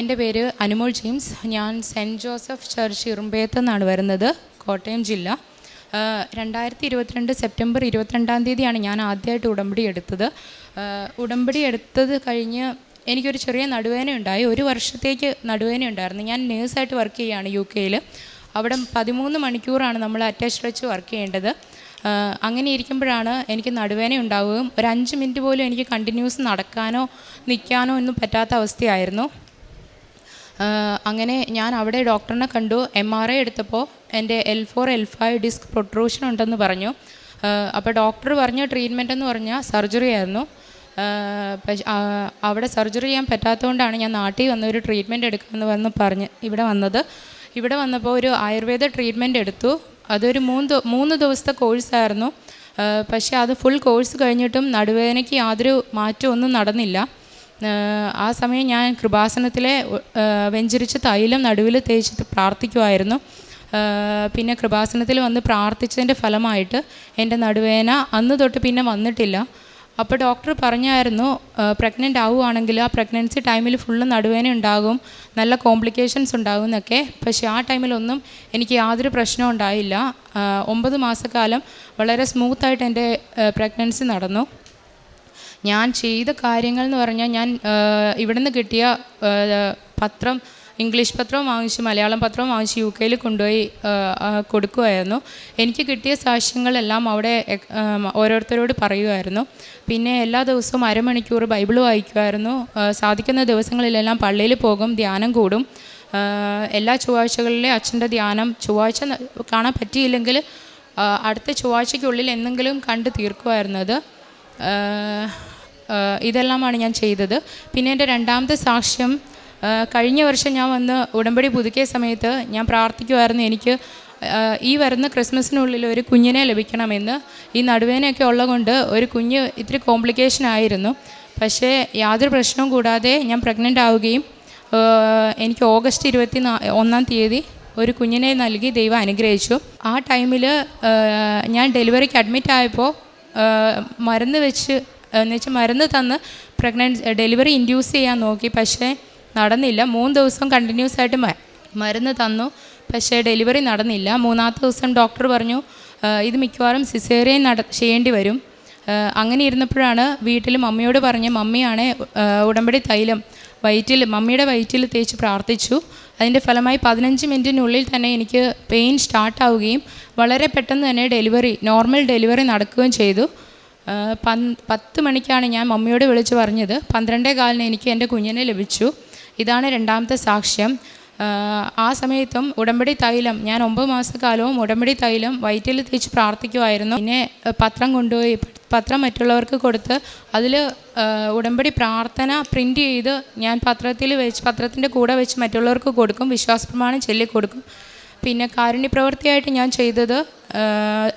എന്റെ പേര് അനുമോൾ ജെയിംസ്. ഞാൻ സെന്റ് ജോസഫ് ചർച്ച് ഇറുമ്പേത്ത് നിന്നാണ് വരുന്നത് കോട്ടയം ജില്ല. രണ്ടായിരത്തി ഇരുപത്തിരണ്ട് സെപ്റ്റംബർ ഇരുപത്തിരണ്ടാം തീയതിയാണ് ഞാൻ ആദ്യമായിട്ട് ഉടമ്പടി എടുത്തത്. ഉടമ്പടി എടുത്തത് കഴിഞ്ഞ് എനിക്കൊരു ചെറിയ നടുവേന ഉണ്ടായി. ഒരു വർഷത്തേക്ക് നടുവേന ഉണ്ടായിരുന്നു. ഞാൻ നേഴ്സായിട്ട് വർക്ക് ചെയ്യുകയാണ് യു കെയിൽ. അവിടെ പതിമൂന്ന് മണിക്കൂറാണ് നമ്മൾ അറ്റാച്ച്ഡ് വെച്ച് വർക്ക് ചെയ്യേണ്ടത്. അങ്ങനെ ഇരിക്കുമ്പോഴാണ് എനിക്ക് നടുവേന ഉണ്ടാവുകയും ഒരു അഞ്ച് മിനിറ്റ് പോലും എനിക്ക് കണ്ടിന്യൂസ് നടക്കാനോ നിൽക്കാനോ ഒന്നും പറ്റാത്ത അവസ്ഥയായിരുന്നു. അങ്ങനെ ഞാൻ അവിടെ ഡോക്ടറിനെ കണ്ടു. എം ആർ ഐ എടുത്തപ്പോൾ എന്റെ L four L five disc protrusion ഉണ്ടെന്ന് പറഞ്ഞു. അപ്പോൾ ഡോക്ടർ പറഞ്ഞ ട്രീറ്റ്മെന്റ് എന്ന് പറഞ്ഞാൽ സർജറി ആയിരുന്നു. അവിടെ സർജറി ചെയ്യാൻ പറ്റാത്തതുകൊണ്ടാണ് ഞാൻ നാട്ടിൽ വന്ന ഒരു ട്രീറ്റ്മെന്റ് എടുക്കാമെന്ന് വന്ന് പറഞ്ഞ് ഇവിടെ വന്നത്. ഇവിടെ വന്നപ്പോൾ ഒരു ആയുർവേദ ട്രീറ്റ്മെന്റ് എടുത്തു. അതൊരു മൂന്ന് മൂന്ന് ദിവസത്തെ കോഴ്സായിരുന്നു പക്ഷേ അത് ഫുൾ കോഴ്സ് കഴിഞ്ഞിട്ടും നടുവേദനയ്ക്ക് യാതൊരു മാറ്റമൊന്നും നടന്നില്ല. ആ സമയം ഞാൻ കൃപാസനത്തിലെ വെഞ്ചരിച്ച് തൈലം നടുവിൽ തേച്ചിട്ട് പ്രാർത്ഥിക്കുമായിരുന്നു പിന്നെ കൃപാസനത്തിൽ വന്ന് പ്രാർത്ഥിച്ചതിന്റെ ഫലമായിട്ട് എന്റെ നടുവേന അന്ന് തൊട്ട് പിന്നെ വന്നിട്ടില്ല. അപ്പോൾ ഡോക്ടർ പറഞ്ഞായിരുന്നു പ്രഗ്നന്റ് ആവുകയാണെങ്കിൽ ആ പ്രഗ്നൻസി ടൈമിൽ ഫുള്ള് നടുവേന ഉണ്ടാകും നല്ല കോംപ്ലിക്കേഷൻസ് ഉണ്ടാകും എന്നൊക്കെ. പക്ഷേ ആ ടൈമിലൊന്നും എനിക്ക് യാതൊരു പ്രശ്നവും ഉണ്ടായില്ല. ഒമ്പത് മാസക്കാലം വളരെ സ്മൂത്തായിട്ട് എന്റെ പ്രഗ്നൻസി നടന്നു. ഞാൻ ചെയ്ത കാര്യങ്ങൾ എന്ന് പറഞ്ഞാൽ ഞാൻ ഇവിടുന്ന് കിട്ടിയ പത്രം ഇംഗ്ലീഷ് പത്രവും വാങ്ങിച്ച് മലയാളം പത്രവും വാങ്ങിച്ച് യു കെയിൽ കൊണ്ടുപോയി കൊടുക്കുമായിരുന്നു എനിക്ക് കിട്ടിയ സാക്ഷ്യങ്ങളെല്ലാം അവിടെ ഓരോരുത്തരോട് പറയുമായിരുന്നു പിന്നെ എല്ലാ ദിവസവും അരമണിക്കൂർ ബൈബിൾ വായിക്കുമായിരുന്നു സാധിക്കുന്ന ദിവസങ്ങളിലെല്ലാം പള്ളിയിൽ പോകും ധ്യാനം കൂടും. എല്ലാ ചൊവ്വാഴ്ചകളിലെ അച്ഛന്റെ ധ്യാനം ചൊവ്വാഴ്ച കാണാൻ പറ്റിയില്ലെങ്കിൽ അടുത്ത ചൊവ്വാഴ്ചയ്ക്കുള്ളിൽ എന്തെങ്കിലും കണ്ട് തീർക്കുമായിരുന്നത് ഇതെല്ലാമാണ് ഞാൻ ചെയ്തത്. പിന്നെ എന്റെ രണ്ടാമത്തെ സാക്ഷ്യം കഴിഞ്ഞ വർഷം ഞാൻ വന്ന് ഉടമ്പടി പുതുക്കിയ സമയത്ത് ഞാൻ പ്രാർത്ഥിക്കുമായിരുന്നു എനിക്ക് ഈ വരുന്ന ക്രിസ്മസിനുള്ളിൽ ഒരു കുഞ്ഞിനെ ലഭിക്കണമെന്ന്. ഈ നടുവേനയൊക്കെ ഉള്ളതുകൊണ്ട് ഒരു കുഞ്ഞ് ഇത്തിരി കോംപ്ലിക്കേഷൻ ആയിരുന്നു. പക്ഷേ യാതൊരു പ്രശ്നവും കൂടാതെ ഞാൻ പ്രഗ്നന്റ് ആവുകയും എനിക്ക് ഓഗസ്റ്റ് ഇരുപത്തി ഒന്നാം തീയതി ഒരു കുഞ്ഞിനെ നൽകി ദൈവം അനുഗ്രഹിച്ചു. ആ ടൈമിൽ ഞാൻ ഡെലിവറിക്ക് അഡ്മിറ്റ് ആയപ്പോൾ മരുന്ന് വെച്ച് എന്ന് വെച്ചാൽ മരുന്ന് തന്ന് പ്രഗ്നൻസി ഡെലിവറി ഇൻഡ്യൂസ് ചെയ്യാൻ നോക്കി. പക്ഷേ നടന്നില്ല. മൂന്ന് ദിവസം കണ്ടിന്യൂസ് ആയിട്ട് മരുന്ന് തന്നു. പക്ഷേ ഡെലിവറി നടന്നില്ല. മൂന്നാമത്തെ ദിവസം ഡോക്ടർ പറഞ്ഞു ഇത് മിക്കവാറും സിസേറിയൻ നട ചെയ്യേണ്ടി വരും. അങ്ങനെ ഇരുന്നപ്പോഴാണ് വീട്ടിൽ മമ്മിയോട് പറഞ്ഞ് മമ്മിയാണ് ഉടമ്പടി തൈലം വയറ്റിൽ മമ്മിയുടെ വയറ്റിൽ തേച്ച് പ്രാർത്ഥിച്ചു. അതിന്റെ ഫലമായി പതിനഞ്ച് മിനിറ്റിനുള്ളിൽ തന്നെ എനിക്ക് പെയിൻ സ്റ്റാർട്ടാവുകയും വളരെ പെട്ടെന്ന് തന്നെ ഡെലിവറി നോർമൽ ഡെലിവറി നടക്കുകയും ചെയ്തു. പത്ത് മണിക്കാണ് ഞാൻ മമ്മിയോട് വിളിച്ച് പറഞ്ഞത്. പന്ത്രണ്ടേ കാലിന് എനിക്ക് എന്റെ കുഞ്ഞിനെ ലഭിച്ചു. ഇതാണ് രണ്ടാമത്തെ സാക്ഷ്യം. ആ സമയത്തും ഉടമ്പടി തൈലം ഞാൻ ഒമ്പത് മാസക്കാലവും ഉടമ്പടി തൈലം വയറ്റിൽ തേച്ച് പ്രാർത്ഥിക്കുമായിരുന്നു പിന്നെ പത്രം കൊണ്ടുപോയി പത്രം മറ്റുള്ളവർക്ക് കൊടുത്ത് അതിൽ ഉടമ്പടി പ്രാർത്ഥന പ്രിന്റ് ചെയ്ത് ഞാൻ പത്രത്തിൽ വെച്ച് പത്രത്തിന്റെ കൂടെ വെച്ച് മറ്റുള്ളവർക്ക് കൊടുക്കും വിശ്വാസപ്രമാണം ചൊല്ലിക്കൊടുക്കും. പിന്നെ കാരുണ്യപ്രവൃത്തിയായിട്ട് ഞാൻ ചെയ്തത്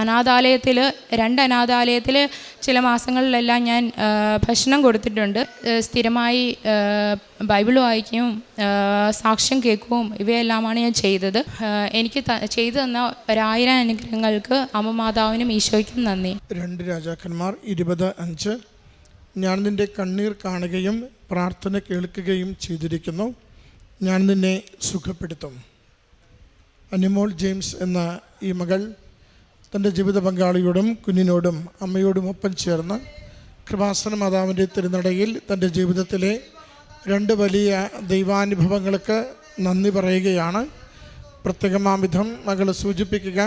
അനാഥാലയത്തിൽ രണ്ട് അനാഥാലയത്തിൽ ചില മാസങ്ങളിലെല്ലാം ഞാൻ ഭക്ഷണം കൊടുത്തിട്ടുണ്ട്. സ്ഥിരമായി ബൈബിൾ വായിക്കുകയും സാക്ഷ്യം കേൾക്കുകയും ഇവയെല്ലാമാണ് ഞാൻ ചെയ്തത്. എനിക്ക് ചെയ്തു തന്ന ഒരായിരം അനുഗ്രഹങ്ങൾക്ക് അമ്മ മാതാവിനും ഈശോയ്ക്കും നന്ദി. രണ്ട് രാജാക്കന്മാർ ഇരുപത് അഞ്ച്. ഞാൻ നിന്റെ കണ്ണീർ കാണുകയും പ്രാർത്ഥന കേൾക്കുകയും ചെയ്തിരിക്കുന്നു. ഞാൻ നിന്നെ സുഖപ്പെടുത്തും. അനിമോൾ ജെയിംസ് എന്ന ഈ മകൾ തന്റെ ജീവിത പങ്കാളിയോടും കുഞ്ഞിനോടും അമ്മയോടും ഒപ്പം ചേർന്ന് കൃപാസന മാതാവിന്റെ തിരുനടയിൽ തന്റെ ജീവിതത്തിലെ രണ്ട് വലിയ ദൈവാനുഭവങ്ങൾക്ക് നന്ദി പറയുകയാണ്. പ്രത്യേകമാവിധം മകൾ സൂചിപ്പിക്കുക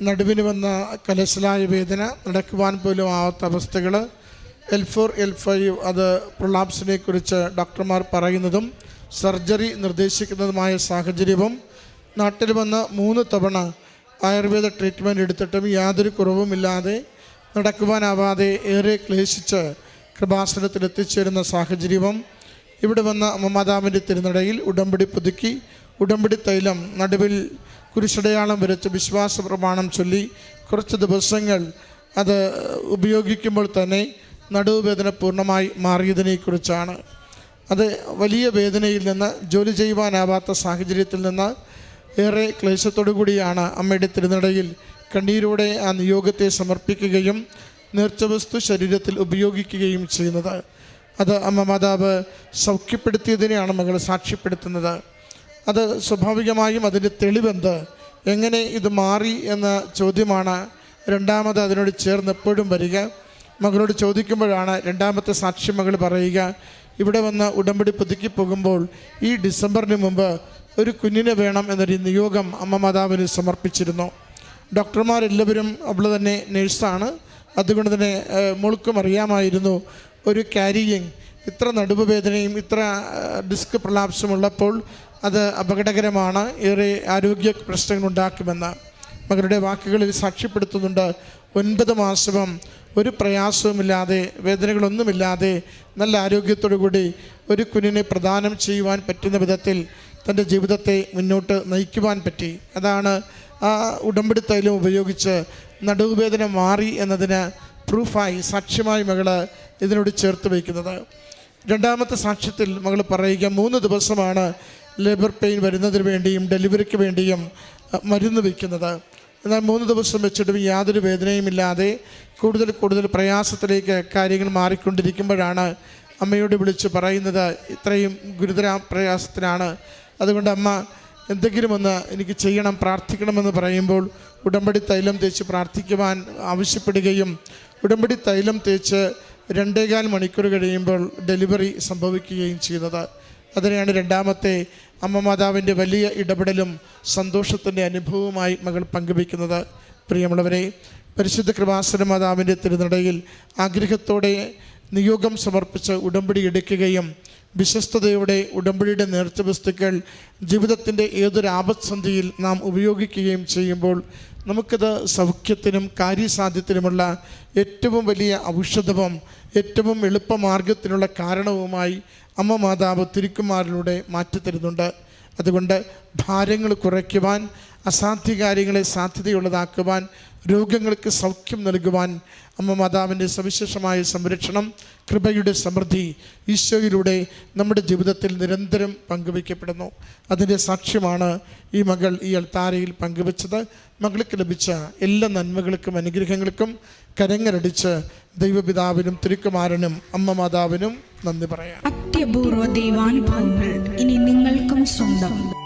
നടുവിന് വന്ന കലശലായ വേദന നടക്കുവാൻ പോലും ആവാത്ത അവസ്ഥകൾ എൽ ഫോർ എൽ ഫൈവ് അത് പ്രൊളാപ്സിനെ കുറിച്ച് ഡോക്ടർമാർ പറയുന്നതും സർജറി നിർദ്ദേശിക്കുന്നതുമായ സാഹചര്യവും നാട്ടിൽ വന്ന് മൂന്ന് തവണ ആയുർവേദ ട്രീറ്റ്മെന്റ് എടുത്തിട്ടും യാതൊരു കുറവുമില്ലാതെ നടക്കുവാനാവാതെ ഏറെ ക്ലേശിച്ച് കൃപാസനത്തിൽ എത്തിച്ചേരുന്ന സാഹചര്യവും ഇവിടെ വന്ന മമതാവിന്റെ തിരുനടയിൽ ഉടമ്പടി പുതുക്കി ഉടമ്പടി തൈലം നടുവിൽ കുരിശടയാളം വരച്ച് വിശ്വാസ പ്രമാണം ചൊല്ലി കുറച്ച് ദിവസങ്ങൾ അത് ഉപയോഗിക്കുമ്പോൾ തന്നെ നടുവേദന പൂർണമായി മാറിയതിനെക്കുറിച്ചാണ്. അത് വലിയ വേദനയിൽ നിന്ന് ജോലി ചെയ്യുവാനാവാത്ത സാഹചര്യത്തിൽ നിന്ന് ഏറെ ക്ലേശത്തോടു കൂടിയാണ് അമ്മയുടെ തിരുനടയിൽ കണ്ണീരോടെ ആ നിയോഗത്തെ സമർപ്പിക്കുകയും നേർച്ചവസ്തു ശരീരത്തിൽ ഉപയോഗിക്കുകയും ചെയ്യുന്നത്. അത് അമ്മ മാതാവ് സൗഖ്യപ്പെടുത്തിയതിനെയാണ് മകൾ സാക്ഷ്യപ്പെടുത്തുന്നത്. അത് സ്വാഭാവികമായും അതിന്റെ തെളിവെന്ത് എങ്ങനെ ഇത് മാറി എന്ന ചോദ്യമാണ് രണ്ടാമത് അതിനോട് ചേർന്ന് എപ്പോഴും വരിക. മകളോട് ചോദിക്കുമ്പോഴാണ് രണ്ടാമത്തെ സാക്ഷ്യം മകൾ പറയുക. ഇവിടെ വന്ന് ഉടമ്പടി പുതുക്കി പോകുമ്പോൾ ഈ ഡിസംബറിന് മുമ്പ് ഒരു കുഞ്ഞിനെ വേണം എന്നൊരു നിയോഗം അമ്മ മാതാവിന് സമർപ്പിച്ചിരുന്നു. ഡോക്ടർമാരെല്ലാവരും അവൾ തന്നെ നേഴ്സാണ്. അതുകൊണ്ട് തന്നെ മുളുക്കും അറിയാമായിരുന്നു ഒരു ക്യാരിയിങ് ഇത്ര നടുവ് വേദനയും ഇത്ര ഡിസ്ക് പ്രലാപ്സും ഉള്ളപ്പോൾ അത് അപകടകരമാണ് ഏറെ ആരോഗ്യ പ്രശ്നങ്ങൾ ഉണ്ടാക്കുമെന്ന്. മകളുടെ വാക്കുകളിൽ സാക്ഷ്യപ്പെടുത്തുന്നുണ്ട് ഒൻപത് മാസവും ഒരു പ്രയാസവുമില്ലാതെ വേദനകളൊന്നുമില്ലാതെ നല്ല ആരോഗ്യത്തോടു കൂടി ഒരു കുഞ്ഞിനെ പ്രദാനം ചെയ്യുവാൻ പറ്റുന്ന വിധത്തിൽ തന്റെ ജീവിതത്തെ മുന്നോട്ട് നയിക്കുവാൻ പറ്റി. അതാണ് ആ ഉടമ്പടി ഉപയോഗിച്ച് നടുവേദന മാറി എന്നതിന് പ്രൂഫായി സാക്ഷ്യമായി മകൾ ഇതിനോട് ചേർത്ത് വയ്ക്കുന്നത്. രണ്ടാമത്തെ സാക്ഷ്യത്തിൽ മകൾ പറയുക മൂന്ന് ദിവസമാണ് ലേബർ പെയിൻ വരുന്നതിന് വേണ്ടിയും ഡെലിവറിക്ക് വേണ്ടിയും മരുന്ന് വയ്ക്കുന്നത്. എന്നാൽ മൂന്ന് ദിവസം വെച്ചിട്ടും യാതൊരു വേദനയും ഇല്ലാതെ കൂടുതൽ കൂടുതൽ പ്രയാസത്തിലേക്ക് കാര്യങ്ങൾ മാറിക്കൊണ്ടിരിക്കുമ്പോഴാണ് അമ്മയോട് വിളിച്ച് പറയുന്നത് ഇത്രയും ഗുരുതര പ്രയാസത്തിലാണ് അതുകൊണ്ട് അമ്മ എന്തെങ്കിലും ഒന്ന് എനിക്ക് ചെയ്യണം പ്രാർത്ഥിക്കണമെന്ന് പറയുമ്പോൾ ഉടമ്പടി തൈലം തേച്ച് പ്രാർത്ഥിക്കുവാൻ ആവശ്യപ്പെടുകയും ഉടമ്പടി തൈലം തേച്ച് രണ്ടേകാൽ മണിക്കൂർ കഴിയുമ്പോൾ ഡെലിവറി സംഭവിക്കുകയും ചെയ്തത് അതിനെയാണ് രണ്ടാമത്തെ അമ്മ മാതാവിന്റെ വലിയ ഇടപെടലും സന്തോഷത്തിന്റെ അനുഭവവുമായി മകൾ പങ്കുവയ്ക്കുന്നത്. പ്രിയമുള്ളവരെ പരിശുദ്ധ കൃപാസന മാതാവിന്റെ തിരുനടയിൽ ആഗ്രഹത്തോടെ നിയോഗം സമർപ്പിച്ച് ഉടമ്പടി എടുക്കുകയും വിശ്വസ്തയോടെ ഉടമ്പടിയുടെ നേർച്ച വസ്തുക്കൾ ജീവിതത്തിന്റെ ഏതൊരു ആപത്സന്ധിയിൽ നാം ഉപയോഗിക്കുകയും ചെയ്യുമ്പോൾ നമുക്കത് സൗഖ്യത്തിനും കാര്യസാധ്യത്തിനുമുള്ള ഏറ്റവും വലിയ ഔഷധവും ഏറ്റവും എളുപ്പമാർഗത്തിനുള്ള കാരണവുമായി അമ്മ മാതാവ് തിരുക്കുമാരിലൂടെ മാറ്റിത്തരുന്നുണ്ട് അതുകൊണ്ട് ഭാരങ്ങൾ കുറയ്ക്കുവാൻ അസാധ്യ കാര്യങ്ങളെ സാധ്യതയുള്ളതാക്കുവാൻ രോഗങ്ങൾക്ക് സൗഖ്യം നൽകുവാൻ അമ്മ മാതാവിന്റെ സവിശേഷമായ സംരക്ഷണം കൃപയുടെ സമൃദ്ധി ഈശോയിലൂടെ നമ്മുടെ ജീവിതത്തിൽ നിരന്തരം പങ്കുവയ്ക്കപ്പെടുന്നു. അതിന്റെ സാക്ഷ്യമാണ് ഈ മകൾ ഈ അൾത്താരയിൽ പങ്കുവച്ചത്. മകൾക്ക് ലഭിച്ച എല്ലാ നന്മകൾക്കും അനുഗ്രഹങ്ങൾക്കും കരങ്ങരടിച്ച് ദൈവപിതാവിനും തിരുക്കുമാരനും അമ്മ മാതാവിനും നന്ദി പറയാം. അത്യപൂർവ ദൈവാനുഭവങ്ങൾ ഇനി നിങ്ങൾക്കും സ്വന്തം.